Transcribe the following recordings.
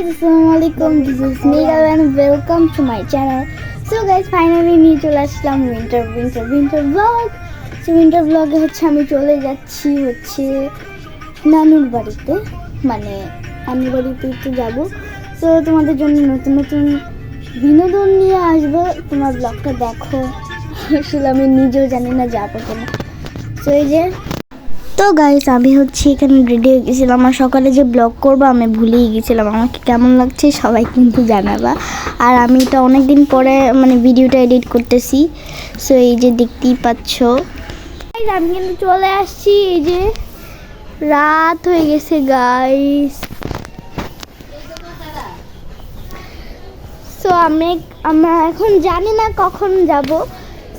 guys, Assalamualaikum. This is Miguel and welcome to my channel. So guys, finally নিয়ে চলে আসলাম winter winter winter blog so winter ব্লগে হচ্ছে আমি চলে যাচ্ছি হচ্ছে নানুর বাড়িতে। মানে নানুর বাড়িতে একটু যাব। তো তোমাদের জন্য নতুন নতুন বিনোদন নিয়ে আসব। তোমার ব্লগটা দেখো। আসলে আমি নিজেও জানি না যাব কিনা। তো এই যে তো গাইস আমি হচ্ছে এখানে রেডি হয়ে গেছিলাম। আর সকালে যে ব্লগ করব, আমি ভুলেই গেছিলাম। আমাকে কেমন লাগছে সবাই কিন্তু জানাবা। আর আমি এটা অনেক দিন পরে মানে ভিডিওটা এডিট করতেছি। সো এই যে দেখতেই পাচ্ছ। আমি কিন্তু চলে আসছি। এই যে রাত হয়ে গেছে গাইস সো আমি, আমরা এখন জানি না কখন যাব।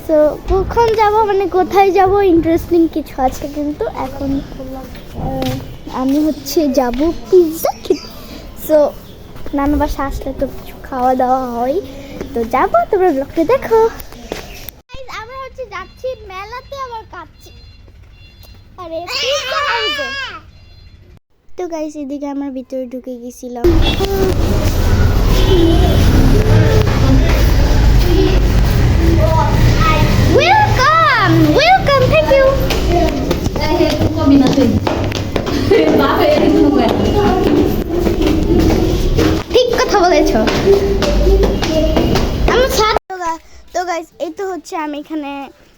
সো কখন যাব? মানে কোথায় যাব? ইন্টারেস্টিং কিছু আছে কিন্তু এখন আমি হচ্ছে যাব পিৎজা খেতে। সো নানু বাসা আসলে তো কিছু খাওয়া দাওয়া হয়। তো যাব, তোমরা ব্লগটা দেখো। আমরা হচ্ছে যাচ্ছি, মেলাতে আবার কাচ্ছি আরে। তো গাইস এদিকে আমরা ভিতরে ঢুকে গেছিলাম। ওয়েলকাম ওয়েলকাম থ্যাংক ইউ ঠিক কথা বলেছ। তো গাইস এই তো হচ্ছে আমি এখানে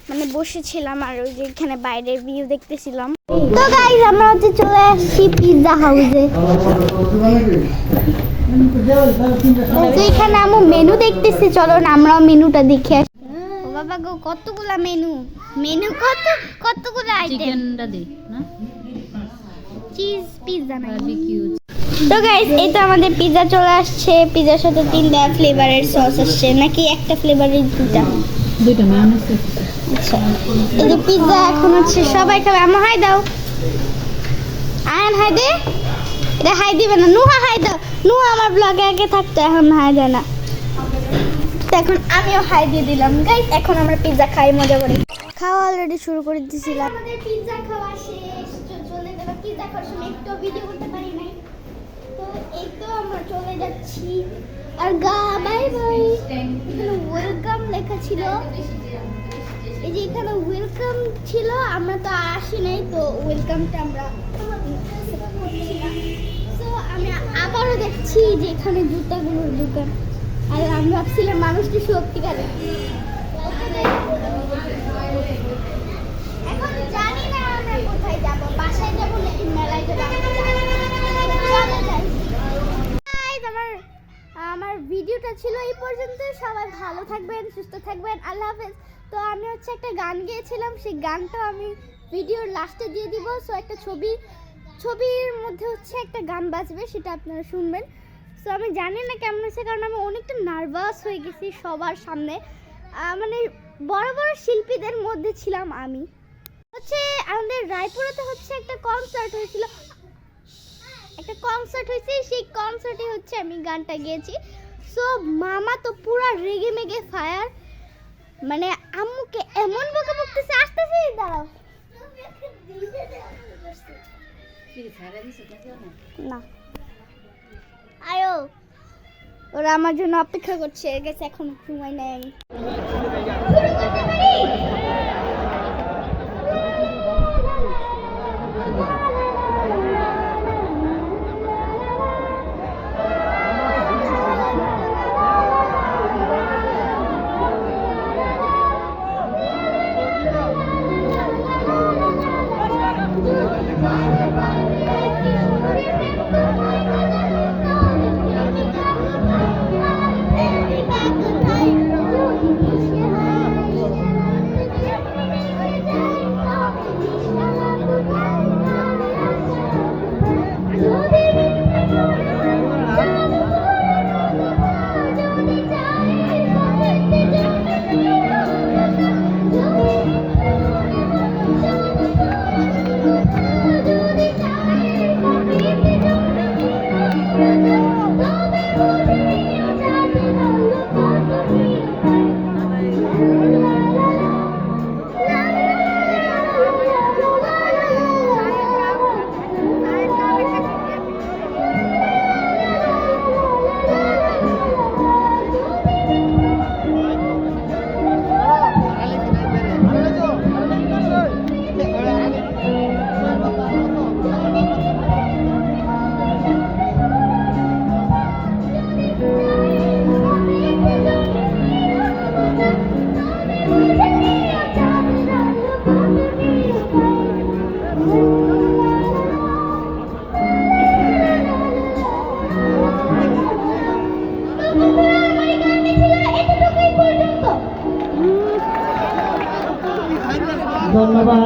মানে বসেছিলাম আর ওই যে এখানে বাইরের ভিউ দেখতেছিলাম। তো গাইস আমরা হচ্ছে চলে আসছি পিৎজা হাউসে এখানে আমি মেনু দেখতেছি, চলো না, আমরাও মেনুটা দেখে বাবা গো কতগুলা মেনু মেনু কত কতগুলো আইটেম চিকেনটা দে না? চিজ পিৎজা বারবিকিউ তো গাইস এই তো আমাদের পিৎজা চলে আসছে। পিৎজার সাথে তিনটা ফ্লেভারের সস আসছে। নাকি একটা ফ্লেভারের দুটা দুইটা মেয়োনেজ আচ্ছা। এই যে পিৎজা এখন হচ্ছে সবাই খাবে। আমার হাই দাও। আয়ন হাই দে। এটা হাই দিবে না। নুহা হাই দাও। নুহা আমার ব্লগে আগে থাকতো এখন হাই দেয় না। তো এখন আমিও হাই দিয়ে দিলাম। গাইস এখন আমরা পিৎজা খাই মজা করে। খাওয়া অলরেডি শুরু করে দিয়েছিলাম আমাদের পিৎজা খাওয়া শেষ। চলে যাবে পিৎজা খাওয়ার সময় একটু ভিডিও করতে পারি নাই। তো এই তো আমরা চলে যাচ্ছি। আর গা বাই বাই এখানে ওয়েলকাম লেখা ছিল। এই যে এখানে ওয়েলকাম ছিল আমরা তো আসি নাই তো ওয়েলকামটা আমরা তো আমি আবারও দেখছি যে এখানে জুতাগুলোর দোকান। আর আমি ভাবছিলাম মানুষটি সত্যিকারে এখন জানি না আমরা কোথায় যাব বাসায় যাব নাকি মেলায় যাব চলো যাই। Guys, আমার আমার ভিডিওটা ছিল এই পর্যন্ত। সবাই ভালো থাকবেন সুস্থ থাকবেন আল্লাহ হাফেজ। তো আমি হচ্ছে একটা গান গেয়েছিলাম সেই গানটা আমি ভিডিওর লাস্টে দিয়ে দিব। সো একটা ছবি ছবির মধ্যে হচ্ছে একটা গান বাজবে সেটা আপনারা শুনবেন। সো আমি জানি না কেমন হয়েছে কারণ আমি অনেকটা নার্ভাস হয়ে গেছি সবার সামনে। মানে বড় বড় শিল্পীদের মধ্যে ছিলাম আমি। হচ্ছে আমাদের রায়পুরাতে হচ্ছে একটা কনসার্ট হয়েছিল। একটা কনসার্ট হয়েছে সেই কনসার্টে হচ্ছে আমি গানটা গেয়েছি। সো মামা তো পুরো রেগে মেগে ফায়ার মানে আম্মুকে এমন বকে বকতেছে আসতেছে দাঁড়াও। না। আয়ো। ওরা আমার জন্য অপেক্ষা করছে গেছে এখন সময় নাই আমি। ধন্যবাদ।